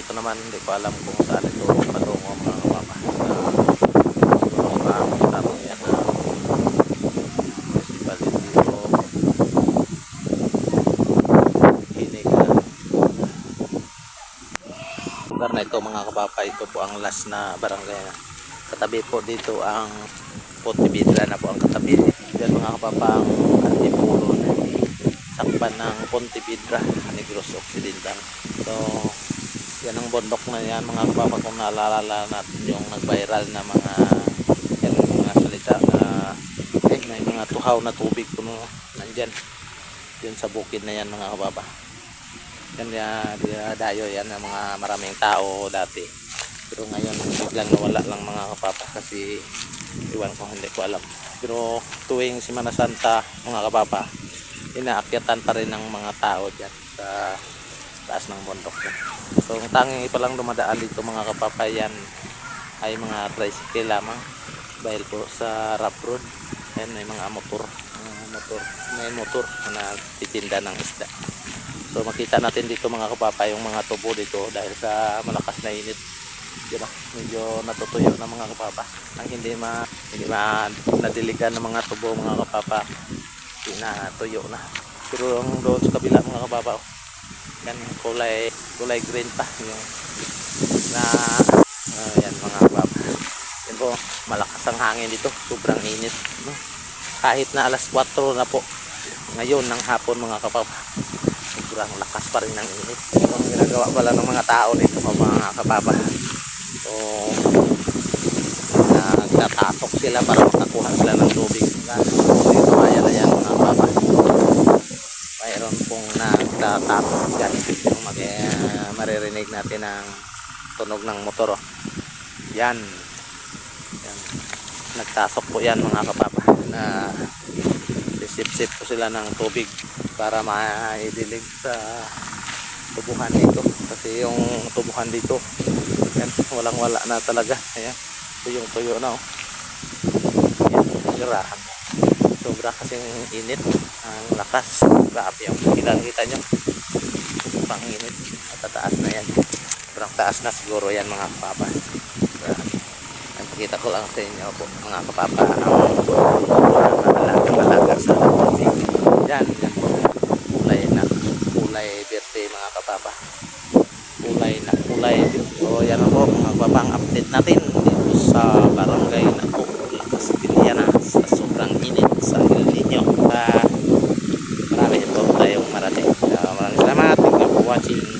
dito naman hindi ko alam kung saan ito patungo mga Lugar na ito mga kapapa, ito po ang last na barangay na. Katabi po dito ang Pontevedra na po ang katabi. Yan mga kapapa ang antipulo na sakpan ng Pontevedra, Negros Occidental. So, yan ang bundok na yan mga kapapa kung naalala natin yung nag-viral na mga yan mga salita na eh, may mga tuhaw na tubig kuno nandyan yun sa bukid na yan mga kapapa yan ya, dayo yan ang mga maraming tao dati. Pero ngayon biglang nawala lang mga kapapa kasi iwan ko hindi ko alam. Pero tuwing Semana Santa mga kapapa inaakyatan pa rin ng mga tao dyan sa taas ng bundok yan. So ang tangi pa lang dumadaan dito mga kapapayan ay mga tricycle lamang. Dahil po sa rough road ayan may mga motor. Mga motor may motor na titinda ng isda so makita natin dito mga kapapa yung mga tubo dito dahil sa malakas na init. Yun medyo natutuyo na mga kapapa. Ang hindi ma hindi ma nadiligan ng mga tubo mga kapapa pinatuyo na. Pero ang doon sa kabila mga kapapa oh, yan kulay kulay green pa yung na ah, yan mga kapapa. Yan po malakas ang hangin dito. Sobrang init no? kahit na alas 4 na po ngayon ng hapon mga kapapa sobrang lakas pa rin ng init. Ito ang ginagawa pala ng mga tao dito mga kapapa so nagtatasok sila para makakuha sila ng tubig. Dito ayan na yan mga kapapa mayroon pong nagtatasok dyan. Yung mag uh, maririnig natin ang tunog ng motor oh. yan. Yan. Nagtasok po yan mga kapapa na sip-sip po sila ng tubig para maidilig sa tubuhan dito kasi yung tubuhan dito yan, walang wala na talaga. Ayan tuyong tuyo na oh. Yan, sirahan. Sobra kasing init. Ang lakas. Grabe yung kita nyo. Pang init. At tataas na yan. Sobrang taas na siguro yan mga kapapa. Grabe. Ang ko lang sa inyo po mga kapapa ang sa plastic. Yan. Kulay na kulay berde mga kababa. Kulay na kulay. So yan po, magbabang update natin dito sa barangay na Kukul Castillana sa sobrang init sa El Nino. Uh, ah, marami po tayong marating. Uh, maraming salamat. Thank you for watching.